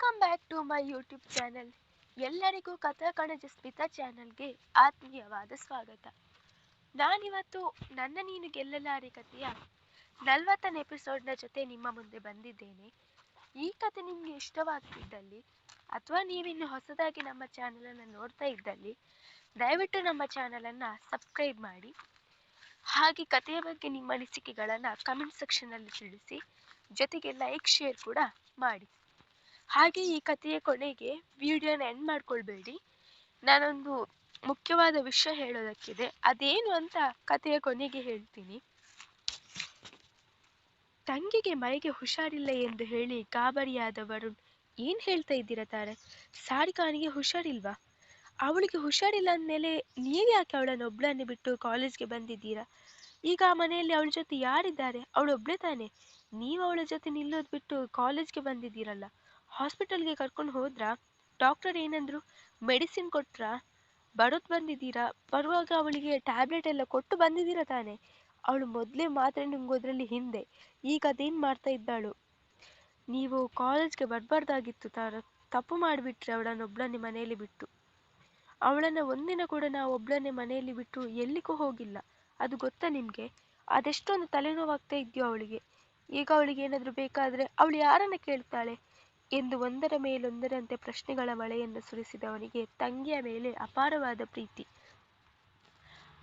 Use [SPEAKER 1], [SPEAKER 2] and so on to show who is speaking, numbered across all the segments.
[SPEAKER 1] Welcome back to my YouTube channel ಎಲ್ಲರಿಗೂ ಕಥಾಕಣಜ ಸ್ಮಿತಾ ಚಾನೆಲ್ಗೆ ಆತ್ಮೀಯವಾದ ಸ್ವಾಗತ. ನಾನಿವತ್ತು ನನ್ನ ನೀನು ಗೆಲ್ಲಲಾರೆ ಕಥೆಯ ನಲವತ್ತನೇ ಎಪಿಸೋಡ್ನ ಜೊತೆ ನಿಮ್ಮ ಮುಂದೆ ಬಂದಿದ್ದೇನೆ. ಈ ಕಥೆ ನಿಮಗೆ ಇಷ್ಟವಾಗ್ತಿದ್ದಲ್ಲಿ ಅಥವಾ ನೀವಿನ್ನು ಹೊಸದಾಗಿ ನಮ್ಮ ಚಾನಲನ್ನು ನೋಡ್ತಾ ಇದ್ದಲ್ಲಿ, ದಯವಿಟ್ಟು ನಮ್ಮ ಚಾನಲನ್ನು ಸಬ್ಸ್ಕ್ರೈಬ್ ಮಾಡಿ. ಹಾಗೆ ಕಥೆಯ ಬಗ್ಗೆ ನಿಮ್ಮ ಅನಿಸಿಕೆಗಳನ್ನು ಕಮೆಂಟ್ ಸೆಕ್ಷನಲ್ಲಿ ತಿಳಿಸಿ, ಜೊತೆಗೆ ಲೈಕ್ ಶೇರ್ ಕೂಡ ಮಾಡಿ. ಹಾಗೆ ಈ ಕಥೆಯ ಕೊನೆಗೆ ವಿಡಿಯೋನ ಎಂಡ್ ಮಾಡ್ಕೊಳ್ಬೇಡಿ. ನಾನೊಂದು ಮುಖ್ಯವಾದ ವಿಷಯ ಹೇಳೋದಕ್ಕಿದೆ. ಅದೇನು ಅಂತ ಕಥೆಯ ಕೊನೆಗೆ ಹೇಳ್ತೀನಿ. ತಂಗಿಗೆ ಮೈಗೆ ಹುಷಾರಿಲ್ಲ ಎಂದು ಹೇಳಿ ಗಾಬರಿಯಾದ ವರುಣ್ ಏನ್ ಹೇಳ್ತಾ ಇದ್ದೀರಾ ತಾರೆ? ಸಾರಿಕಾನಿಗೆ ಹುಷಾರಿಲ್ವಾ? ಅವಳಿಗೆ ಹುಷಾರಿಲ್ಲ ಅಂದಮೇಲೆ ನೀವು ಯಾಕೆ ಅವಳನ್ನು ಒಬ್ಳನ್ನೇ ಬಿಟ್ಟು ಕಾಲೇಜ್ಗೆ ಬಂದಿದ್ದೀರಾ? ಈಗ ಆ ಮನೆಯಲ್ಲಿ ಅವಳ ಜೊತೆ ಯಾರಿದ್ದಾರೆ? ಅವಳು ತಾನೆ? ನೀವು ಅವಳ ಜೊತೆ ನಿಲ್ಲೋದು ಬಿಟ್ಟು ಕಾಲೇಜ್ಗೆ ಬಂದಿದ್ದೀರಲ್ಲ. ಹಾಸ್ಪಿಟಲ್ಗೆ ಕರ್ಕೊಂಡು ಹೋದ್ರ ಡಾಕ್ಟರ್ ಏನಂದ್ರು, ಮೆಡಿಸಿನ್ ಕೊಟ್ರಾ ಬರೋದ್ ಬಂದಿದ್ದೀರಾ? ಬರುವಾಗ ಅವಳಿಗೆ ಟ್ಯಾಬ್ಲೆಟ್ ಎಲ್ಲ ಕೊಟ್ಟು ಬಂದಿದ್ದೀರಾ ತಾನೆ? ಅವಳು ಮೊದಲೇ ಮಾತ್ರೆ ನುಂಗೋದ್ರಲ್ಲಿ ಹಿಂದೆ. ಈಗ ಅದೇನ್ ಮಾಡ್ತಾ ಇದ್ದಾಳು? ನೀವು ಕಾಲೇಜ್ಗೆ ಬರಬಾರ್ದಾಗಿತ್ತು ತಾರ. ತಪ್ಪು ಮಾಡಿಬಿಟ್ರೆ ಅವಳನ್ನು ಒಬ್ಳನ್ನೇ ಮನೆಯಲ್ಲಿ ಬಿಟ್ಟು. ಅವಳನ್ನ ಒಂದಿನ ಕೂಡ ನಾವು ಒಬ್ಳನ್ನೇ ಮನೆಯಲ್ಲಿ ಬಿಟ್ಟು ಎಲ್ಲಿಗೂ ಹೋಗಿಲ್ಲ. ಅದು ಗೊತ್ತಾ ನಿಮಗೆ? ಅದೆಷ್ಟೊಂದು ತಲೆನೋವಾಗ್ತಾ ಇದೆಯೋ ಅವಳಿಗೆ. ಈಗ ಅವಳಿಗೆ ಏನಾದರೂ ಬೇಕಾದ್ರೆ ಅವಳು ಯಾರನ್ನ ಕೇಳ್ತಾಳೆ? ಎಂದು ಒಂದರ ಮೇಲೊಂದರಂತೆ ಪ್ರಶ್ನೆಗಳ ಮಳೆಯನ್ನು ಸುರಿಸಿದವನಿಗೆ ತಂಗಿಯ ಮೇಲೆ ಅಪಾರವಾದ ಪ್ರೀತಿ.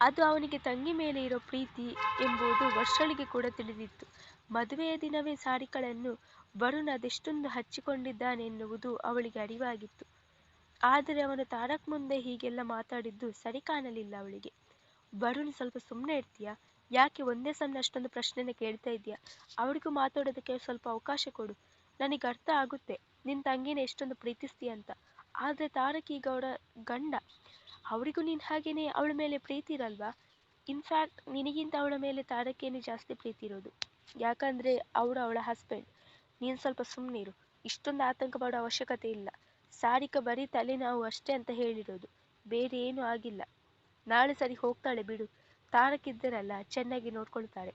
[SPEAKER 1] ಅದು ಅವನಿಗೆ ತಂಗಿ ಮೇಲೆ ಇರೋ ಪ್ರೀತಿ ಎಂಬುದು ವರ್ಷಳಿಗೆ ಕೂಡ ತಿಳಿದಿತ್ತು. ಮದುವೆಯ ದಿನವೇ ಸಾರಿಕಳನ್ನು ವರುಣ್ ಅದೆಷ್ಟೊಂದು ಹಚ್ಚಿಕೊಂಡಿದ್ದಾನೆನ್ನುವುದು ಅವಳಿಗೆ ಅರಿವಾಗಿತ್ತು. ಆದರೆ ಅವನು ತಾರಕ್ ಮುಂದೆ ಹೀಗೆಲ್ಲ ಮಾತಾಡಿದ್ದು ಸರಿ ಕಾಣಲಿಲ್ಲ ಅವಳಿಗೆ. ವರುಣ್ ಸ್ವಲ್ಪ ಸುಮ್ಮನೆ ಇರ್ತೀಯಾ? ಯಾಕೆ ಒಂದೇ ಸಣ್ಣ ಅಷ್ಟೊಂದು ಪ್ರಶ್ನೆನ ಕೇಳ್ತಾ ಇದೆಯಾ ಅವಳಿಗೂ ಮಾತಾಡೋದಕ್ಕೆ ಸ್ವಲ್ಪ ಅವಕಾಶ ಕೊಡು. ನನಗೆ ಅರ್ಥ ಆಗುತ್ತೆ. ನಿನ್ನ ತಂಗಿನ ಎಷ್ಟೊಂದು ಪ್ರೀತಿಸ್ತೀಯ ಅಂತ. ಆದರೆ ತಾರಕ್ ಈಗ ಅವಳ ಗಂಡ, ಅವರಿಗೂ ನೀನು ಹಾಗೇನೆ ಅವಳ ಮೇಲೆ ಪ್ರೀತಿ ಇರಲ್ವಾ? ಇನ್ಫ್ಯಾಕ್ಟ್ ನಿನಗಿಂತ ಅವಳ ಮೇಲೆ ತಾರಕ್ಕೇನೆ ಜಾಸ್ತಿ ಪ್ರೀತಿ ಇರೋದು. ಯಾಕಂದರೆ ಅವರು ಅವಳ ಹಸ್ಬೆಂಡ್ ನೀನು ಸ್ವಲ್ಪ ಸುಮ್ಮನಿರು ಇಷ್ಟೊಂದು ಆತಂಕ ಪಡೋ ಅವಶ್ಯಕತೆ ಇಲ್ಲ. ಸಾರಿಕ ಬರೀ ತಲೆನೋವು ಅಷ್ಟೇ ಅಂತ ಹೇಳಿರೋದು. ಬೇರೆ ಏನೂ ಆಗಿಲ್ಲ. ನಾಳೆ ಸರಿ ಹೋಗ್ತಾಳೆ ಬಿಡು. ತಾರಕ್ ಇದ್ದರಲ್ಲ ಚೆನ್ನಾಗಿ ನೋಡ್ಕೊಳ್ತಾಳೆ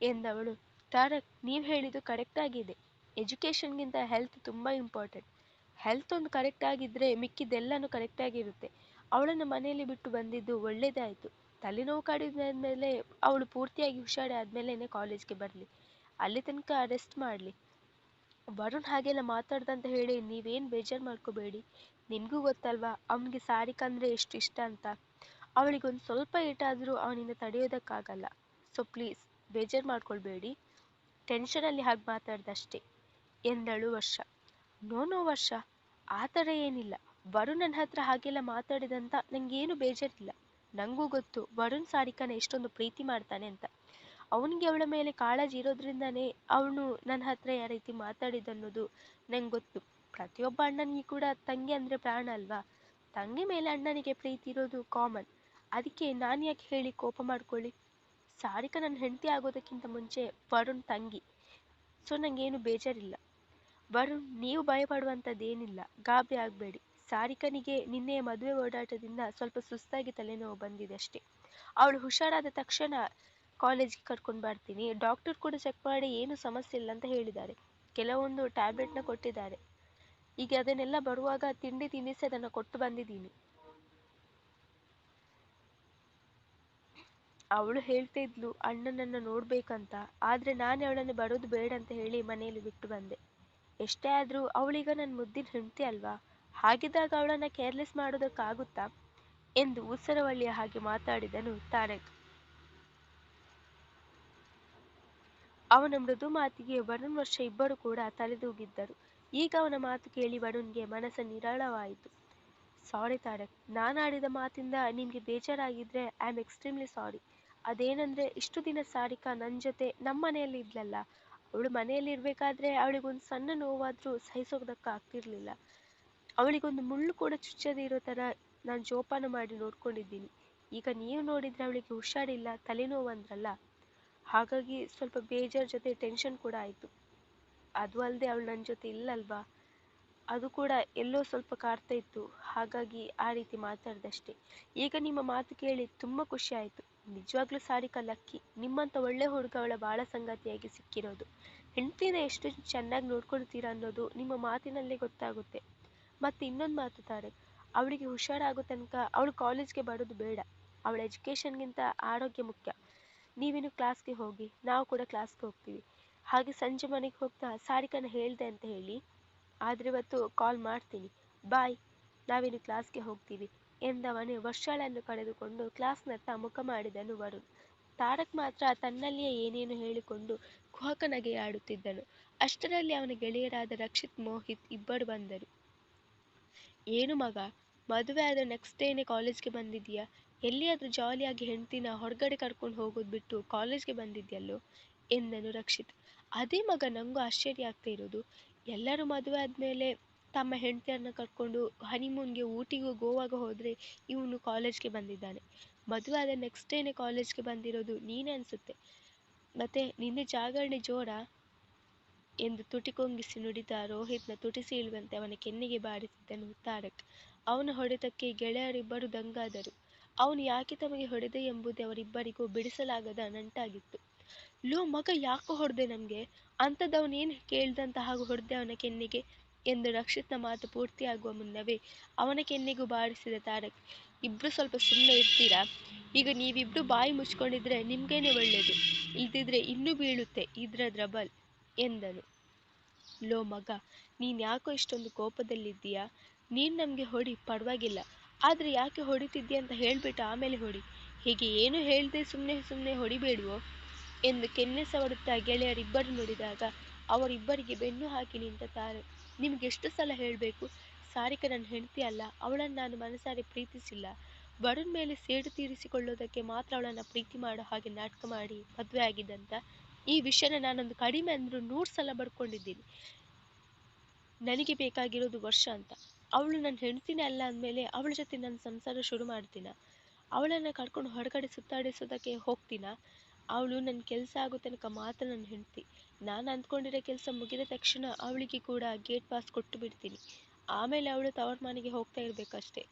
[SPEAKER 1] ಎಂದವಳು. ತಾರಕ್, ನೀವು ಹೇಳಿದ್ದು ಕರೆಕ್ಟ್ ಆಗಿದೆ. ಎಜುಕೇಷನ್ಗಿಂತ ಹೆಲ್ತ್ ತುಂಬ ಇಂಪಾರ್ಟೆಂಟ್ ಹೆಲ್ತ್ ಒಂದು ಕರೆಕ್ಟ್ ಆಗಿದ್ದರೆ ಮಿಕ್ಕಿದ್ದೆಲ್ಲನೂ ಕರೆಕ್ಟಾಗಿರುತ್ತೆ ಅವಳನ್ನು ಮನೆಯಲ್ಲಿ ಬಿಟ್ಟು ಬಂದಿದ್ದು ಒಳ್ಳೇದಾಯಿತು. ತಲೆನೋವು ಮೇಲೆ ಅವಳು ಪೂರ್ತಿಯಾಗಿ ಹುಷಾರಿ ಕಾಲೇಜ್ ಕಾಲೇಜ್ಗೆ ಬರಲಿ. ಅಲ್ಲಿ ತನಕ ರೆಸ್ಟ್ ಮಾಡಲಿ. ವರುಣ್ ಹಾಗೆಲ್ಲ ಮಾತಾಡ್ದಂತ ಹೇಳಿ ನೀವೇನು ಬೇಜಾರು ಮಾಡ್ಕೋಬೇಡಿ. ನಿಮಗೂ ಗೊತ್ತಲ್ವಾ, ಅವನಿಗೆ ಸಾರಿಕಾ ಅಂದರೆ ಎಷ್ಟು ಇಷ್ಟ ಅಂತ. ಅವಳಿಗೊಂದು ಸ್ವಲ್ಪ ಏಟಾದರೂ ಅವನಿಂದ ತಡೆಯೋದಕ್ಕಾಗಲ್ಲ. ಸೊ ಪ್ಲೀಸ್ ಬೇಜಾರು ಮಾಡ್ಕೊಳ್ಬೇಡಿ. ಟೆನ್ಷನಲ್ಲಿ ಹಾಗೆ ಮಾತಾಡ್ದಷ್ಟೇ. ಎಂದಳು ವರ್ಷ. ನೋ ನೋ ವರ್ಷ. ಆ ಥರ ಏನಿಲ್ಲ. ವರುಣ್ ನನ್ನ ಹತ್ರ ಹಾಗೆಲ್ಲ ಮಾತಾಡಿದಂತ ನನಗೇನು ಬೇಜಾರಿಲ್ಲ. ನನಗೂ ಗೊತ್ತು, ವರುಣ್ ಸಾರಿಕಾನ ಎಷ್ಟೊಂದು ಪ್ರೀತಿ ಮಾಡ್ತಾನೆ ಅಂತ. ಅವನಿಗೆ ಅವಳ ಮೇಲೆ ಕಾಳಜಿ ಇರೋದ್ರಿಂದನೇ ಅವನು ನನ್ನ ಹತ್ರ ಯಾವ ರೀತಿ ಮಾತಾಡಿದನ್ನೋದು ನಂಗೆ ಗೊತ್ತು. ಪ್ರತಿಯೊಬ್ಬ ಅಣ್ಣನಿಗೆ ಕೂಡ ತಂಗಿ ಅಂದರೆ ಪ್ರಾಣ ಅಲ್ವಾ? ತಂಗಿ ಮೇಲೆ ಅಣ್ಣನಿಗೆ ಪ್ರೀತಿ ಇರೋದು ಕಾಮನ್ ಅದಕ್ಕೆ ನಾನು ಯಾಕೆ ಹೇಳಿ ಕೋಪ ಮಾಡ್ಕೊಳ್ಳಿ? ಸಾರಿಕಾ ನನ್ನ ಹೆಂಡತಿ ಆಗೋದಕ್ಕಿಂತ ಮುಂಚೆ ವರುಣ್ ತಂಗಿ. ಸೊ ನನಗೇನು ಬೇಜಾರಿಲ್ಲ. ವರುಣ್, ನೀವು ಭಯಪಡುವಂಥದ್ದೇನಿಲ್ಲ. ಗಾಬರಿ ಆಗಬೇಡಿ. ಸಾರಿಕನಿಗೆ ನಿನ್ನೆಯ ಮದುವೆ ಓಡಾಟದಿಂದ ಸ್ವಲ್ಪ ಸುಸ್ತಾಗಿ ತಲೆನೋವು ಬಂದಿದೆ ಅಷ್ಟೇ. ಅವಳು ಹುಷಾರಾದ ತಕ್ಷಣ ಕಾಲೇಜಿಗೆ ಕರ್ಕೊಂಡು ಬರ್ತೀನಿ. ಡಾಕ್ಟರ್ ಕೂಡ ಚೆಕ್ ಮಾಡಿ ಏನು ಸಮಸ್ಯೆ ಇಲ್ಲ ಅಂತ ಹೇಳಿದ್ದಾರೆ. ಕೆಲವೊಂದು ಟ್ಯಾಬ್ಲೆಟ್ನ ಕೊಟ್ಟಿದ್ದಾರೆ. ಈಗ ಅದನ್ನೆಲ್ಲ ಬರುವಾಗ ತಿಂಡಿ ತಿನ್ನಿಸಿ ಅದನ್ನು ಕೊಟ್ಟು ಬಂದಿದ್ದೀನಿ. ಅವಳು ಹೇಳ್ತಾ ಇದ್ಲು, ಅಣ್ಣನನ್ನು ನೋಡ್ಬೇಕಂತ. ಆದರೆ ನಾನು ಅವಳನ್ನು ಬರೋದು ಬೇಡ ಅಂತ ಹೇಳಿ ಮನೆಯಲ್ಲಿ ಬಿಟ್ಟು ಬಂದೆ. ಎಷ್ಟೇ ಆದರೂ ಅವಳೀಗ ನನ್ನ ಮುದ್ದಿನ ಹೆಂಡತಿ ಅಲ್ವಾ? ಹಾಗಿದ್ದಾಗ ಅವಳನ್ನು ಕೇರ್ಲೆಸ್ ಮಾಡೋದಕ್ಕಾಗುತ್ತಾ? ಎಂದು ಉಸರವಳ್ಳಿಯ ಹಾಗೆ ಮಾತಾಡಿದನು ತಾರಕ್ ಅವನ ಮೃದು ಮಾತಿಗೆ ವರುಣ್ ವರ್ಷ ಇಬ್ಬರು ಕೂಡ ತಲೆದೂಗಿದ್ದರು. ಈಗ ಅವನ ಮಾತು ಕೇಳಿ ವರುಣ್ಗೆ ಮನಸ್ಸು ನಿರಾಳವಾಯಿತು. ಸಾರಿ ತಾರಕ್ ನಾನಾಡಿದ ಮಾತಿಂದ ನಿಮಗೆ ಬೇಜಾರಾಗಿದ್ರೆ ಐ ಆಮ್ ಎಕ್ಸ್ಟ್ರೀಮ್ಲಿ ಸಾರಿ ಅದೇನಂದ್ರೆ ಇಷ್ಟು ದಿನ ಸಾರಿಕಾ ನನ್ನ ಜೊತೆ ನಮ್ಮ ಮನೆಯಲ್ಲಿ ಇದ್ಲಲ್ಲ ಅವಳು ಮನೆಯಲ್ಲಿ ಇರಬೇಕಾದ್ರೆ ಅವಳಿಗೊಂದು ಸಣ್ಣ ನೋವಾದರೂ ಸಹಿಸೋದಕ್ಕೆ ಆಗ್ತಿರ್ಲಿಲ್ಲ. ಅವಳಿಗೊಂದು ಮುಳ್ಳು ಕೂಡ ಚುಚ್ಚದೇ ಇರೋ ಥರ ನಾನು ಜೋಪಾನ ಮಾಡಿ ನೋಡ್ಕೊಂಡಿದ್ದೀನಿ. ಈಗ ನೀವು ನೋಡಿದರೆ ಅವಳಿಗೆ ಹುಷಾರಿಲ್ಲ, ತಲೆನೋವು ಅಂದ್ರಲ್ಲ? ಹಾಗಾಗಿ ಸ್ವಲ್ಪ ಬೇಜಾರ್ ಜೊತೆ ಟೆನ್ಷನ್ ಕೂಡ ಆಯಿತು. ಅದು ಅಲ್ಲದೆ ಅವಳು ನನ್ನ ಜೊತೆ ಇಲ್ಲಲ್ವಾ? ಅದು ಕೂಡ ಎಲ್ಲೋ ಸ್ವಲ್ಪ ಕಾಡ್ತಾ ಇತ್ತು. ಹಾಗಾಗಿ ಆ ರೀತಿ ಮಾತಾಡಿದಷ್ಟೇ. ಈಗ ನಿಮ್ಮ ಮಾತು ಕೇಳಿ ತುಂಬ ಖುಷಿ ಆಯಿತು. ನಿಜವಾಗ್ಲೂ ಸಾರಿಕಾ ಲಕ್ಕಿ ನಿಮ್ಮಂಥ ಒಳ್ಳೆ ಹುಡುಗ ಅವಳ ಬಾಳ ಸಂಗಾತಿಯಾಗಿ ಸಿಕ್ಕಿರೋದು. ಹೆಂಡ್ತಿನ ಎಷ್ಟು ಚೆನ್ನಾಗಿ ನೋಡ್ಕೊಳ್ತೀರಾ ಅನ್ನೋದು ನಿಮ್ಮ ಮಾತಿನಲ್ಲೇ ಗೊತ್ತಾಗುತ್ತೆ. ಮತ್ತೆ ಇನ್ನೊಂದು ಮಾತು ತಾರೆ. ಅವಳಿಗೆ ಹುಷಾರಾಗೋ ತನಕ ಅವಳು ಕಾಲೇಜ್ಗೆ ಬರೋದು ಬೇಡ. ಅವಳ ಎಜುಕೇಷನ್ಗಿಂತ ಆರೋಗ್ಯ ಮುಖ್ಯ. ನೀವಿನ್ನು ಕ್ಲಾಸ್ಗೆ ಹೋಗಿ, ನಾವು ಕೂಡ ಕ್ಲಾಸ್ಗೆ ಹೋಗ್ತೀವಿ. ಹಾಗೆ ಸಂಜೆ ಮನೆಗೆ ಹೋಗ್ತಾ ಸಾರಿಕನ ಹೇಳ್ದೆ ಅಂತ ಹೇಳಿ ಆದರೆ ಇವತ್ತು ಕಾಲ್ ಮಾಡ್ತೀನಿ. ಬಾಯ್ ನಾವಿನ್ನು ಕ್ಲಾಸ್ಗೆ ಹೋಗ್ತೀವಿ. ಎಂದವನು ವರ್ಷಗಳನ್ನು ಕಳೆದುಕೊಂಡು ಕ್ಲಾಸ್ನತ್ತ ಮುಖ ಮಾಡಿದನು ವರುಣ್. ತಾರಕ್ ಮಾತ್ರ ತನ್ನಲ್ಲಿಯೇ ಏನೇನು ಹೇಳಿಕೊಂಡು ಕುಹಕ ಆಡುತ್ತಿದ್ದನು. ಅಷ್ಟರಲ್ಲಿ ಅವನ ಗೆಳೆಯರಾದ ರಕ್ಷಿತ್, ಮೋಹಿತ್ ಇಬ್ಬರು ಬಂದರು. ಏನು ಮಗ? ಮದುವೆ ಆದ ನೆಕ್ಸ್ಟ್ ಡೇನೆ ಕಾಲೇಜ್ಗೆ ಬಂದಿದ್ಯಾ ಎಲ್ಲಿಯಾದ್ರೂ ಜಾಲಿಯಾಗಿ ಹೆಂಡ್ತಿನ ಹೊರಗಡೆ ಕರ್ಕೊಂಡು ಹೋಗೋದು ಬಿಟ್ಟು ಕಾಲೇಜ್ಗೆ ಬಂದಿದ್ಯಲ್ಲೋ? ಎಂದನು ರಕ್ಷಿತ್. ಅದೇ ಮಗ ನಂಗೂ ಆಶ್ಚರ್ಯ ಆಗ್ತಾ ಇರೋದು. ಎಲ್ಲರೂ ಮದುವೆ ಆದಮೇಲೆ ತಮ್ಮ ಹೆಂಡತಿಯರನ್ನ ಕರ್ಕೊಂಡು ಹನಿಮೂನ್ಗೆ ಊಟಿಗೆ ಗೋವಾಗ ಹೋದರೆ ಇವನು ಕಾಲೇಜ್ಗೆ ಬಂದಿದ್ದಾನೆ. ಮದುವೆ ಆದ ನೆಕ್ಸ್ಟ್ ಡೇನೆ ಕಾಲೇಜ್ಗೆ ಬಂದಿರೋದು ನೀನೇ ಅನಿಸುತ್ತೆ. ಮತ್ತೆ ನಿನ್ನೆ ಜಾಗರಣೆ ಜೋರ ಎಂದು ತುಟಿಕೊಂಗಿಸಿ ನುಡಿದ ರೋಹಿತ್ನ ತುಟಿ ಸೀಳುವಂತೆ ಅವನ ಕೆನ್ನೆಗೆ ಬಾರಿಸಿದ್ದನು ತಾರಕ್ ಅವನ ಹೊಡೆತಕ್ಕೆ ಗೆಳೆಯರಿಬ್ಬರು ದಂಗಾದರು. ಅವನು ಯಾಕೆ ತಮಗೆ ಹೊಡೆದೆ ಎಂಬುದೇ ಅವರಿಬ್ಬರಿಗೂ ಬಿಡಿಸಲಾಗದ ನಂಟಾಗಿತ್ತು. ಲೋ ಮಗ ಯಾಕೋ ಹೊಡೆದೆ ನಮಗೆ? ಅಂಥದ್ದವನೇನು ಕೇಳ್ದಂತ ಹಾಗೂ ಹೊಡೆದೆ ಅವನ ಕೆನ್ನೆಗೆ? ಎಂದು ರಕ್ಷಿತ್ನ ಮಾತು ಪೂರ್ತಿಯಾಗುವ ಮುನ್ನವೇ ಅವನ ಕೆನ್ನೆಗೂ ಬಾರಿಸಿದ ತಾರಕ್, ಇಬ್ರು ಸ್ವಲ್ಪ ಸುಮ್ಮನೆ ಇರ್ತೀರಾ? ಈಗ ನೀವಿಬ್ರು ಬಾಯಿ ಮುಚ್ಕೊಂಡಿದ್ರೆ ನಿಮ್ಗೇನೆ ಒಳ್ಳೇದು. ಇಲ್ದಿದ್ರೆ ಇನ್ನೂ ಬೀಳುತ್ತೆ ಇದ್ರ ದ್ರಬಲ್ ಎಂದನು. ಲೋ ಮಗ, ನೀನ್ ಯಾಕೋ ಇಷ್ಟೊಂದು ಕೋಪದಲ್ಲಿದ್ದೀಯಾ? ನೀನ್ ನಮ್ಗೆ ಹೊಡಿ, ಪರವಾಗಿಲ್ಲ. ಆದ್ರೆ ಯಾಕೆ ಹೊಡಿತಿದ್ದೀಯ ಅಂತ ಹೇಳ್ಬಿಟ್ಟು ಆಮೇಲೆ ಹೊಡಿ. ಹೀಗೆ ಏನು ಹೇಳ್ದೆ ಸುಮ್ಮನೆ ಸುಮ್ಮನೆ ಹೊಡಿಬೇಡುವೋ? ಎಂದು ಕೆನ್ನೆ ಸವಡುತ್ತಾ ಗೆಳೆಯರಿಬ್ಬರು ನುಡಿದಾಗ ಅವರಿಬ್ಬರಿಗೆ ಬೆನ್ನು ಹಾಕಿ ನಿಂತ ತಾನು ನಿಮ್ಗೆ ಎಷ್ಟು ಸಲ ಹೇಳಬೇಕು? ಸಾರಿಕ ನನ್ನ ಹೆಂಡತಿ ಅಲ್ಲ, ಅವಳನ್ನು ನಾನು ಮನಸಾರೆ ಪ್ರೀತಿಸಿಲ್ಲ. ವರುಣ್ ಮೇಲೆ ಸೇಡು ತೀರಿಸಿಕೊಳ್ಳೋದಕ್ಕೆ ಮಾತ್ರ ಅವಳನ್ನ ಪ್ರೀತಿ ಮಾಡೋ ಹಾಗೆ ನಾಟಕ ಮಾಡಿ ಮದುವೆ ಆಗಿದ್ದಂತ. ಈ ವಿಷಯನ ನಾನೊಂದು ಕಡಿಮೆ ಅಂದ್ರೂ ನೂರು ಸಲ ಬಡ್ಕೊಂಡಿದ್ದೀನಿ ನನಗೆ ಬೇಕಾಗಿರೋದು ವರ್ಷ ಅಂತ. ಅವಳು ನನ್ನ ಹೆಂಡ್ತಿನೇ ಅಲ್ಲ ಅಂದಮೇಲೆ ಅವಳ ಜೊತೆ ನನ್ನ ಸಂಸಾರ ಶುರು ಮಾಡ್ತೀನ? ಅವಳನ್ನು ಕರ್ಕೊಂಡು ಹೊರಗಡೆ ಸುತ್ತಾಡಿಸೋದಕ್ಕೆ ಹೋಗ್ತೀನ? ಅವಳು ನನ್ನ ಕೆಲಸ ಆಗೋ ತನಕ ಮಾತ್ರ ನನ್ನ ಹೆಂಡತಿ. ನಾನು ಅಂದ್ಕೊಂಡಿರೋ ಕೆಲಸ ಮುಗಿದ ತಕ್ಷಣ ಅವಳಿಗೆ ಕೂಡ ಗೇಟ್ ಪಾಸ್ ಕೊಟ್ಟು ಬಿಡ್ತೀನಿ. ಆಮೇಲೆ ಅವಳು ತವರ್ ಮನೆಗೆ ಹೋಗ್ತಾ ಇರಬೇಕಷ್ಟೆ.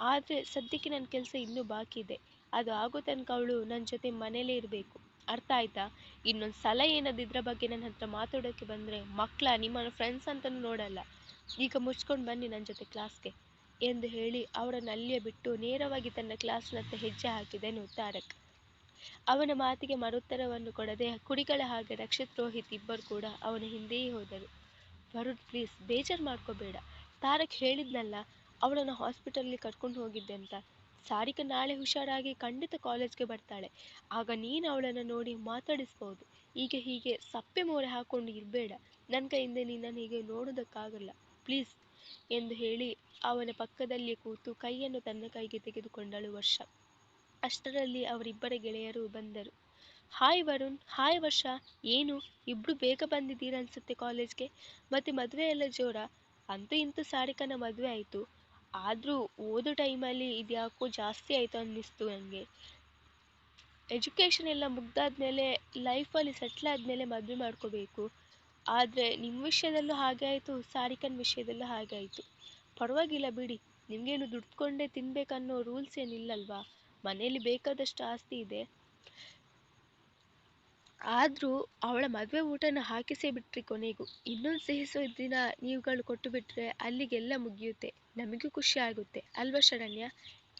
[SPEAKER 1] ಆದರೆ ಸದ್ಯಕ್ಕೆ ನನ್ನ ಕೆಲಸ ಇನ್ನೂ ಬಾಕಿ ಇದೆ. ಅದು ಆಗೋ ತನಕ ಅವಳು ನನ್ನ ಜೊತೆ ಮನೇಲೇ ಇರಬೇಕು. ಅರ್ಥ ಆಯ್ತಾ? ಇನ್ನೊಂದು ಸಲ ಏನಾದ್ರು ಇದ್ರ ಬಗ್ಗೆ ನನ್ನ ಹತ್ರ ಮಾತಾಡೋಕ್ಕೆ ಬಂದರೆ ಮಕ್ಕಳ ನಿಮ್ಮನ್ನ ಫ್ರೆಂಡ್ಸ್ ಅಂತಲೂ ನೋಡಲ್ಲ. ಈಗ ಮುಚ್ಕೊಂಡು ಬನ್ನಿ ನನ್ನ ಜೊತೆ ಕ್ಲಾಸ್ಗೆ ಎಂದು ಹೇಳಿ ಅವರನ್ನು ಅಲ್ಲಿಯೇ ಬಿಟ್ಟು ನೇರವಾಗಿ ತನ್ನ ಕ್ಲಾಸ್ನತ್ತ ಹೆಜ್ಜೆ ಹಾಕಿದನು ತಾರಕ್. ಅವನ ಮಾತಿಗೆ ಮರುತ್ತರವನ್ನು ಕೊಡದೆ ಕುಡಿಗಳ ಹಾಗೆ ರಕ್ಷಿತ್ ರೋಹಿತ್ ಇಬ್ಬರು ಕೂಡ ಅವನ ಹಿಂದೆಯೇ ಹೋದರು. ವರುಣ್ ಪ್ಲೀಸ್ ಬೇಜಾರ್ ಮಾಡ್ಕೋಬೇಡ. ತಾರಕ್ ಹೇಳಿದ್ನಲ್ಲ, ಅವಳನ್ನು ಹಾಸ್ಪಿಟಲ್ಗೆ ಕರ್ಕೊಂಡು ಹೋಗಿದ್ದೆ ಅಂತ. ಸಾರಿಕ ನಾಳೆ ಹುಷಾರಾಗಿ ಖಂಡಿತ ಕಾಲೇಜ್ಗೆ ಬರ್ತಾಳೆ. ಆಗ ನೀನು ಅವಳನ್ನು ನೋಡಿ ಮಾತಾಡಿಸ್ಬೋದು. ಈಗ ಹೀಗೆ ಸಪ್ಪೆ ಮೋರೆ ಹಾಕೊಂಡು ಇರಬೇಡ. ನನ್ನ ಕೈಯಿಂದ ನಿನ್ನನ್ನು ಹೀಗೆ ನೋಡೋದಕ್ಕಾಗಲ್ಲ ಪ್ಲೀಸ್ ಎಂದು ಹೇಳಿ ಅವನ ಪಕ್ಕದಲ್ಲಿಯೇ ಕೂತು ಕೈಯನ್ನು ತನ್ನ ಕೈಗೆ ತೆಗೆದುಕೊಂಡಳು ವರ್ಷ. ಅಷ್ಟರಲ್ಲಿ ಅವರಿಬ್ಬರ ಗೆಳೆಯರು ಬಂದರು. ಹಾಯ್ ವರುಣ್, ಹಾಯ್ ವರ್ಷ, ಏನು, ಇಬ್ರು ಬೇಗ ಬಂದಿದ್ದೀರ ಅನ್ಸುತ್ತೆ ಕಾಲೇಜ್ಗೆ? ಮತ್ತೆ ಮದುವೆ ಎಲ್ಲ ಜೋರ? ಅಂತೂ ಇಂತೂ ಸಾರಿಕನ ಮದುವೆ ಆಯಿತು. ಆದರೂ ಓದೋ ಟೈಮಲ್ಲಿ ಇದ್ಯಾಕೋ ಜಾಸ್ತಿ ಆಯಿತು ಅನ್ನಿಸ್ತು ನನಗೆ ಎಜುಕೇಷನ್ ಎಲ್ಲ ಮುಗ್ದಾದ್ಮೇಲೆ ಲೈಫಲ್ಲಿ ಸೆಟ್ಲ್ ಆದಮೇಲೆ ಮದುವೆ ಮಾಡ್ಕೋಬೇಕು. ಆದರೆ ನಿಮ್ಮ ವಿಷಯದಲ್ಲೂ ಹಾಗೆ ಆಯಿತು ಸಾರಿಕನ ವಿಷಯದಲ್ಲೂ ಹಾಗೆ ಆಯಿತು. ಪರವಾಗಿಲ್ಲ ಬಿಡಿ, ನಿಮಗೇನು ದುಡ್ಕೊಂಡೇ ತಿನ್ಬೇಕನ್ನೋ ರೂಲ್ಸ್ ಏನಿಲ್ಲಲ್ವಾ? ಮನೆಯಲ್ಲಿ ಬೇಕಾದಷ್ಟು ಆಸ್ತಿ ಇದೆ. ಆದರೂ ಅವಳ ಮದುವೆ ಊಟನ ಹಾಕಿಸೇ ಬಿಟ್ರಿ ಕೊನೆಗೂ. ಇನ್ನೊಂದು ಸಿಹಿ ದಿನ ನೀವುಗಳು ಕೊಟ್ಟು ಬಿಟ್ರೆ ಅಲ್ಲಿಗೆಲ್ಲ ಮುಗಿಯುತ್ತೆ. ನಮಗೂ ಖುಷಿ ಆಗುತ್ತೆ, ಅಲ್ವಾ ಶರಣ್ಯ?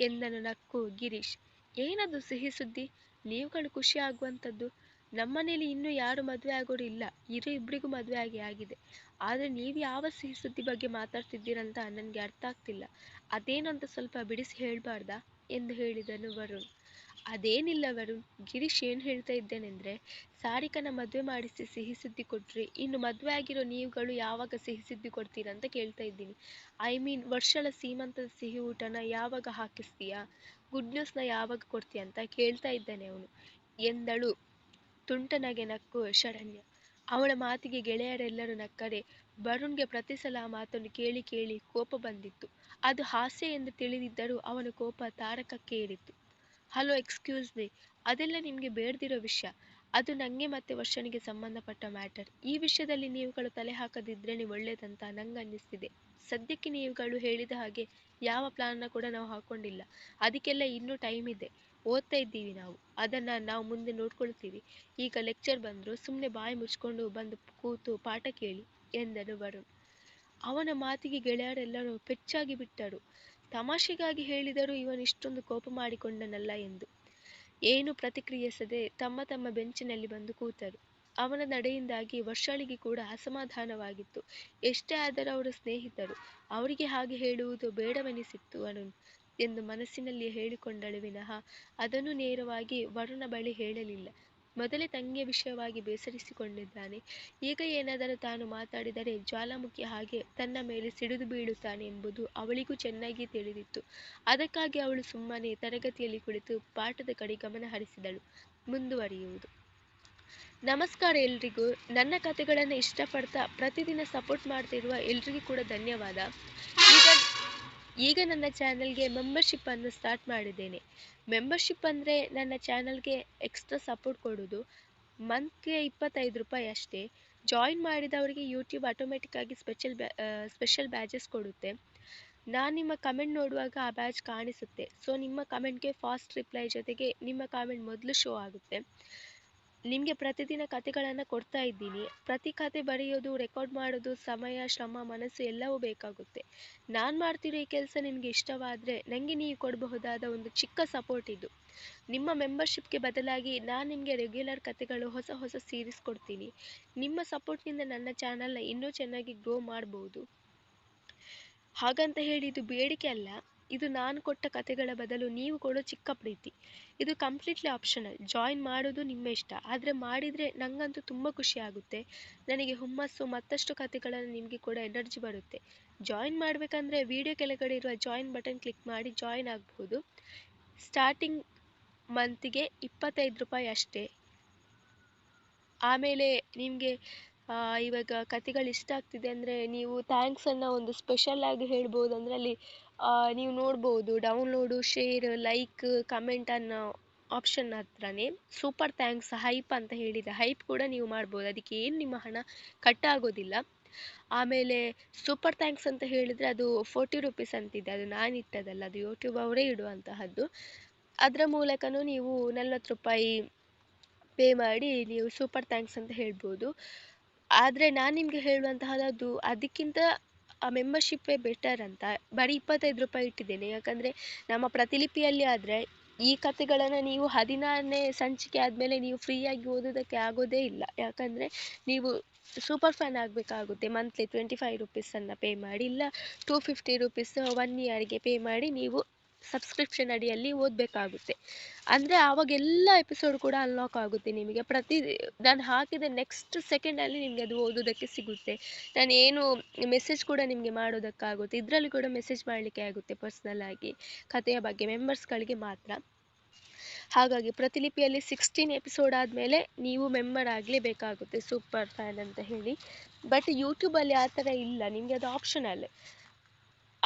[SPEAKER 1] ಎಂದನು ನಕ್ಕು ಗಿರೀಶ್. ಏನದು ಸಿಹಿ ಸುದ್ದಿ? ನೀವುಗಳು ಖುಷಿ ಆಗುವಂಥದ್ದು. ನಮ್ಮನೇಲಿ ಇನ್ನೂ ಯಾರು ಮದುವೆ ಆಗೋರು ಇಲ್ಲ. ಇರೋ ಇಬ್ಬರಿಗೂ ಮದುವೆ ಆಗಿ ಆಗಿದೆ. ಆದರೆ ನೀವು ಯಾವ ಸಿಹಿ ಸುದ್ದಿ ಬಗ್ಗೆ ಮಾತಾಡ್ತಿದ್ದೀರಂತ ನನಗೆ ಅರ್ಥ ಆಗ್ತಿಲ್ಲ. ಅದೇನಂತ ಸ್ವಲ್ಪ ಬಿಡಿಸಿ ಹೇಳಬಾರ್ದಾ? ಎಂದು ಹೇಳಿದನು ವರುಣ್. ಅದೇನಿಲ್ಲ ವರುಣ್, ಗಿರೀಶ್ ಏನು ಹೇಳ್ತಾ ಇದ್ದೇನೆಂದ್ರೆ, ಸಾರಿಕನ ಮದುವೆ ಮಾಡಿಸಿ ಸಿಹಿ ಸುದ್ದಿ ಕೊಟ್ರಿ, ಇನ್ನು ಮದುವೆ ಆಗಿರೋ ನೀವುಗಳು ಯಾವಾಗ ಸಿಹಿ ಸುದ್ದಿ ಕೊಡ್ತೀರಂತ ಕೇಳ್ತಾ ಇದ್ದೀನಿ. ಐ ಮೀನ್ ವರ್ಷಳ ಸೀಮಂತದ ಸಿಹಿ ಊಟನ ಯಾವಾಗ ಹಾಕಿಸ್ತೀಯಾ, ಗುಡ್ ನ್ಯೂಸ್ನ ಯಾವಾಗ ಕೊಡ್ತೀಯ ಅಂತ ಕೇಳ್ತಾ ಇದ್ದಾನೆ ಅವನು, ಎಂದಳು ತುಂಟನಗೆ ನಕ್ಕು ಶರಣ್ಯ. ಅವಳ ಮಾತಿಗೆ ಗೆಳೆಯರೆಲ್ಲರೂ ನಕ್ಕರೆ. ವರುಣ್ಗೆ ಪ್ರತಿ ಸಲ ಆ ಮಾತನ್ನು ಕೇಳಿ ಕೇಳಿ ಕೋಪ ಬಂದಿತ್ತು. ಅದು ಹಾಸ್ಯ ಎಂದು ತಿಳಿದಿದ್ದರೂ ಅವನ ಕೋಪ ತಾರಕಕ್ಕೆ ಏರಿತ್ತು. Hello, excuse me. ಅದೆಲ್ಲ ನಿಮಗೆ ಬೇಡದಿರೋ ವಿಷಯ. ಅದು ನನಗೆ ಮತ್ತೆ ವರ್ಷನಿಗೆ ಸಂಬಂಧಪಟ್ಟ ಮ್ಯಾಟರ್. ಈ ವಿಷಯದಲ್ಲಿ ನೀವುಗಳು ತಲೆ ಹಾಕದಿದ್ರೇನೆ ಒಳ್ಳೇದಂತ ಅನ್ನಿಸ್ತಿದೆ. ಸದ್ಯಕ್ಕೆ ನೀವುಗಳು ಹೇಳಿದ ಹಾಗೆ ಯಾವ ಪ್ಲಾನ್ನ ಕೂಡ ನಾವು ಹಾಕೊಂಡಿಲ್ಲ. ಅದಕ್ಕೆಲ್ಲ ಇನ್ನೂ ಟೈಮ್ ಇದೆ. ಓದ್ತಾ ಇದ್ದೀವಿ ನಾವು. ಅದನ್ನ ನಾವು ಮುಂದೆ ನೋಡ್ಕೊಳ್ತೀವಿ. ಈಗ ಲೆಕ್ಚರ್ ಬಂದ್ರು ಸುಮ್ಮನೆ ಬಾಯಿ ಮುಚ್ಕೊಂಡು ಬಂದು ಕೂತು ಪಾಠ ಕೇಳಿ ಎಂದನು ವರುಣ್. ಅವನ ಮಾತಿಗೆ ಗೆಳೆಯರೆಲ್ಲರೂ ಪೆಚ್ಚಾಗಿ ಬಿಟ್ಟರು. ತಮಾಷೆಗಾಗಿ ಹೇಳಿದರೂ ಇವನು ಇಷ್ಟೊಂದು ಕೋಪ ಮಾಡಿಕೊಂಡನಲ್ಲ ಎಂದು. ಏನು ಪ್ರತಿಕ್ರಿಯಿಸದೆ ತಮ್ಮ ತಮ್ಮ ಬೆಂಚಿನಲ್ಲಿ ಬಂದು ಕೂತರು. ಅವನ ನಡೆಯಿಂದಾಗಿ ವರ್ಷಳಿಗೆ ಕೂಡ ಅಸಮಾಧಾನವಾಗಿತ್ತು. ಎಷ್ಟೇ ಆದರೂ ಅವರು ಸ್ನೇಹಿತರು. ಅವರಿಗೆ ಹಾಗೆ ಹೇಳುವುದು ಬೇಡವೆನಿಸಿತ್ತು ವರುಣ್. ಎಂದು ಮನಸ್ಸಿನಲ್ಲಿ ಹೇಳಿಕೊಂಡಳು ವಿನಃ. ಅದನ್ನು ನೇರವಾಗಿ ವರುಣ ಬಳಿ ಹೇಳಲಿಲ್ಲ. ಮೊದಲೇ ತಂಗಿಯ ವಿಷಯವಾಗಿ ಬೇಸರಿಸಿಕೊಂಡಿದ್ದಾನೆ. ಈಗ ಏನಾದರೂ ತಾನು ಮಾತಾಡಿದರೆ ಜ್ವಾಲಾಮುಖಿ ಹಾಗೆ ತನ್ನ ಮೇಲೆ ಸಿಡಿದು ಬೀಳುತ್ತಾನೆ ಎಂಬುದು ಅವಳಿಗೂ ಚೆನ್ನಾಗಿ ತಿಳಿದಿತ್ತು. ಅದಕ್ಕಾಗಿ ಅವಳು ಸುಮ್ಮನೆ ತರಗತಿಯಲ್ಲಿ ಕುಳಿತು ಪಾಠದ ಕಡೆ ಗಮನ ಹರಿಸಿದಳು. ಮುಂದುವರಿಯುವುದು. ನಮಸ್ಕಾರ ಎಲ್ರಿಗೂ. ನನ್ನ ಕಥೆಗಳನ್ನು ಇಷ್ಟಪಡ್ತಾ ಪ್ರತಿದಿನ ಸಪೋರ್ಟ್ ಮಾಡ್ತಿರುವ ಎಲ್ರಿಗೂ ಕೂಡ ಧನ್ಯವಾದ. ಈಗ ಈಗ ನನ್ನ ಚಾನಲ್ಗೆ ಮೆಂಬರ್ಶಿಪ್ಪನ್ನು ಸ್ಟಾರ್ಟ್ ಮಾಡಿದ್ದೇನೆ. ಮೆಂಬರ್ಶಿಪ್ ಅಂದರೆ ನನ್ನ ಚಾನಲ್ಗೆ ಎಕ್ಸ್ಟ್ರಾ ಸಪೋರ್ಟ್ ಕೊಡೋದು. ಮಂತ್ಗೆ ಇಪ್ಪತ್ತೈದು ರೂಪಾಯಿ ಅಷ್ಟೇ. ಜಾಯಿನ್ ಮಾಡಿದವರಿಗೆ ಯೂಟ್ಯೂಬ್ ಆಟೋಮೆಟಿಕ್ಕಾಗಿ ಸ್ಪೆಷಲ್ ಬ್ಯಾ ಸ್ಪೆಷಲ್ ಬ್ಯಾಜಸ್ ಕೊಡುತ್ತೆ. ನಾನು ನಿಮ್ಮ ಕಮೆಂಟ್ ನೋಡುವಾಗ ಆ ಬ್ಯಾಜ್ ಕಾಣಿಸುತ್ತೆ. ಸೊ ನಿಮ್ಮ ಕಮೆಂಟ್ಗೆ ಫಾಸ್ಟ್ ರಿಪ್ಲೈ ಜೊತೆಗೆ ನಿಮ್ಮ ಕಾಮೆಂಟ್ ಮೊದಲು ಶೋ ಆಗುತ್ತೆ. ನಿಮಗೆ ಪ್ರತಿದಿನ ಕಥೆಗಳನ್ನು ಕೊಡ್ತಾ ಇದ್ದೀನಿ. ಪ್ರತಿ ಕತೆ ಬರೆಯೋದು ರೆಕಾರ್ಡ್ ಮಾಡೋದು, ಸಮಯ, ಶ್ರಮ, ಮನಸ್ಸು ಎಲ್ಲವೂ ಬೇಕಾಗುತ್ತೆ. ನಾನು ಮಾಡ್ತಿರೋ ಈ ಕೆಲಸ ನಿಮಗೆ ಇಷ್ಟವಾದರೆ ನನಗೆ ನೀವು ಕೊಡಬಹುದಾದ ಒಂದು ಚಿಕ್ಕ ಸಪೋರ್ಟ್ ಇದು. ನಿಮ್ಮ ಮೆಂಬರ್ಶಿಪ್ಗೆ ಬದಲಾಗಿ ನಾನು ನಿಮಗೆ ರೆಗ್ಯುಲರ್ ಕತೆಗಳು, ಹೊಸ ಹೊಸ ಸೀರೀಸ್ ಕೊಡ್ತೀನಿ. ನಿಮ್ಮ ಸಪೋರ್ಟ್ನಿಂದ ನನ್ನ ಚಾನಲ್ನ ಇನ್ನೂ ಚೆನ್ನಾಗಿ ಗ್ರೋ ಮಾಡ್ಬೋದು. ಹಾಗಂತ ಹೇಳಿ ಇದು ಬೇಡಿಕೆ ಅಲ್ಲ. ಇದು ನಾನು ಕೊಟ್ಟ ಕತೆಗಳ ಬದಲು ನೀವು ಕೊಡೋ ಚಿಕ್ಕ ಪ್ರೀತಿ. ಇದು ಕಂಪ್ಲೀಟ್ಲಿ ಆಪ್ಷನಲ್ ಜಾಯಿನ್ ಮಾಡೋದು ನಿಮ್ಮ ಇಷ್ಟ. ಆದರೆ ಮಾಡಿದರೆ ನನಗಂತೂ ತುಂಬ ಖುಷಿ ಆಗುತ್ತೆ. ನನಗೆ ಹುಮ್ಮಸ್ಸು ಮತ್ತಷ್ಟು ಕತೆಗಳನ್ನು ನಿಮಗೆ ಕೂಡ ಎನರ್ಜಿ ಬರುತ್ತೆ. ಜಾಯಿನ್ ಮಾಡಬೇಕಂದ್ರೆ ವಿಡಿಯೋ ಕೆಳಗಡೆ ಇರುವ ಜಾಯಿನ್ ಬಟನ್ ಕ್ಲಿಕ್ ಮಾಡಿ ಜಾಯಿನ್ ಆಗಬಹುದು ಸ್ಟಾರ್ಟಿಂಗ್ ಮಂತಿಗೆ ಇಪ್ಪತ್ತೈದು ರೂಪಾಯಿ ಅಷ್ಟೇ. ಆಮೇಲೆ ನಿಮಗೆ ಇವಾಗ ಕತೆಗಳು ಇಷ್ಟ ಆಗ್ತಿದೆ ಅಂದರೆ ನೀವು ಥ್ಯಾಂಕ್ಸನ್ನು ಒಂದು ಸ್ಪೆಷಲ್ ಆಗಿ ಹೇಳ್ಬೋದು ಅಂದರೆ ಅಲ್ಲಿ ನೀವು ನೋಡ್ಬೋದು ಡೌನ್ಲೋಡು ಶೇರ್ ಲೈಕ್ ಕಮೆಂಟ್ ಅನ್ನೋ ಆಪ್ಷನ್ ಹತ್ರನೇ ಸೂಪರ್ ಥ್ಯಾಂಕ್ಸ್ ಹೈಪ್ ಅಂತ ಹೇಳಿದೆ ಹೈಪ್ ಕೂಡ ನೀವು ಮಾಡ್ಬೋದು. ಅದಕ್ಕೆ ಏನು ನಿಮ್ಮ ಹಣ ಕಟ್ ಆಗೋದಿಲ್ಲ. ಆಮೇಲೆ ಸೂಪರ್ ಥ್ಯಾಂಕ್ಸ್ ಅಂತ ಹೇಳಿದರೆ ಅದು ಫೋರ್ಟಿ ರುಪೀಸ್ ಅಂತಿದೆ. ಅದು ನಾನು ಇಟ್ಟದಲ್ಲ ಅದು ಯೂಟ್ಯೂಬ್ ಅವರೇ ಇಡುವಂತಹದ್ದು. ಅದರ ಮೂಲಕನೂ ನೀವು ನಲ್ವತ್ತು ರೂಪಾಯಿ ಪೇ ಮಾಡಿ ನೀವು ಸೂಪರ್ ಥ್ಯಾಂಕ್ಸ್ ಅಂತ ಹೇಳ್ಬೋದು. ಆದರೆ ನಾನು ನಿಮಗೆ ಹೇಳುವಂತಹದ್ದು, ಅದಕ್ಕಿಂತ ಮೆಂಬರ್ಶಿಪ್ಪೇ ಬೆಟರ್ ಅಂತ. ಬರೀ ಇಪ್ಪತ್ತೈದು ರೂಪಾಯಿ ಇಟ್ಟಿದ್ದೇನೆ. ಯಾಕಂದರೆ ನಮ್ಮ ಪ್ರತಿಲಿಪಿಯಲ್ಲಿ ಆದರೆ ಈ ಕತೆಗಳನ್ನು ನೀವು ಹದಿನಾರನೇ ಸಂಚಿಕೆ ಆದಮೇಲೆ ನೀವು ಫ್ರೀಯಾಗಿ ಓದೋದಕ್ಕೆ ಆಗೋದೇ ಇಲ್ಲ. ಯಾಕಂದರೆ ನೀವು ಸೂಪರ್ ಫ್ಯಾನ್ ಆಗಬೇಕಾಗುತ್ತೆ. ಮಂತ್ಲಿ ಟ್ವೆಂಟಿ ಫೈವ್ ರುಪೀಸನ್ನು ಪೇ ಮಾಡಿ ಇಲ್ಲ ಟೂ ಫಿಫ್ಟಿ ರುಪೀಸ್ ಒನ್ ಇಯರ್ಗೆ ಪೇ ಮಾಡಿ ನೀವು ಸಬ್ಸ್ಕ್ರಿಪ್ಷನ್ ಅಡಿಯಲ್ಲಿ ಓದಬೇಕಾಗುತ್ತೆ. ಅಂದರೆ ಆವಾಗ ಎಲ್ಲ ಎಪಿಸೋಡ್ ಕೂಡ ಅನ್ಲಾಕ್ ಆಗುತ್ತೆ ನಿಮಗೆ. ಪ್ರತಿ, ನಾನು ಹಾಕಿದ ನೆಕ್ಸ್ಟ್ ಸೆಕೆಂಡಲ್ಲಿ ನಿಮಗೆ ಅದು ಓದೋದಕ್ಕೆ ಸಿಗುತ್ತೆ. ನಾನು ಏನು ಮೆಸೇಜ್ ಕೂಡ ನಿಮಗೆ ಮಾಡೋದಕ್ಕಾಗುತ್ತೆ. ಇದರಲ್ಲಿ ಕೂಡ ಮೆಸೇಜ್ ಮಾಡಲಿಕ್ಕೆ ಆಗುತ್ತೆ ಪರ್ಸ್ನಲ್ ಆಗಿ. ಕಥೆಯ ಬಗ್ಗೆ ಮೆಂಬರ್ಸ್ಗಳಿಗೆ ಮಾತ್ರ. ಹಾಗಾಗಿ ಪ್ರತಿಲಿಪಿಯಲ್ಲಿ ಸಿಕ್ಸ್ಟೀನ್ ಎಪಿಸೋಡ್ ಆದಮೇಲೆ ನೀವು ಮೆಂಬರ್ ಆಗಲೇಬೇಕಾಗುತ್ತೆ ಸೂಪರ್ ಫ್ಯಾನ್ ಅಂತ ಹೇಳಿ. ಬಟ್ ಯೂಟ್ಯೂಬಲ್ಲಿ ಆ ಥರ ಇಲ್ಲ. ನಿಮಗೆ ಅದು ಆಪ್ಷನಲ್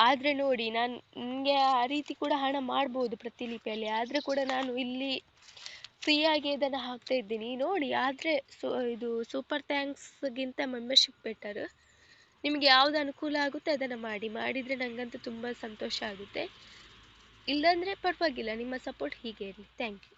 [SPEAKER 1] ಆದರೆ ನೋಡಿ ನಾನು ನನಗೆ ಆ ರೀತಿ ಕೂಡ ಹಣ ಮಾಡ್ಬೋದು ಪ್ರತಿಲಿಪಿಯಲ್ಲಿ. ಆದರೆ ಕೂಡ ನಾನು ಇಲ್ಲಿ ಫ್ರೀಯಾಗಿ ಇದನ್ನು ಹಾಕ್ತಾ ಇದ್ದೀನಿ. ನೋಡಿ, ಆದರೆ ಸೊ, ಇದು ಸೂಪರ್ ಥ್ಯಾಂಕ್ಸ್ಗಿಂತ ಮೆಂಬರ್ಶಿಪ್ ಬೆಟರ್ ನಿಮಗೆ ಯಾವ್ದು ಅನುಕೂಲ ಆಗುತ್ತೆ ಅದನ್ನು ಮಾಡಿ. ಮಾಡಿದರೆ ನನಗಂತೂ ತುಂಬ ಸಂತೋಷ ಆಗುತ್ತೆ. ಇಲ್ಲಾಂದರೆ ಪರವಾಗಿಲ್ಲ. ನಿಮ್ಮ ಸಪೋರ್ಟ್ ಹೀಗೆ ಇರಲಿ. Thank you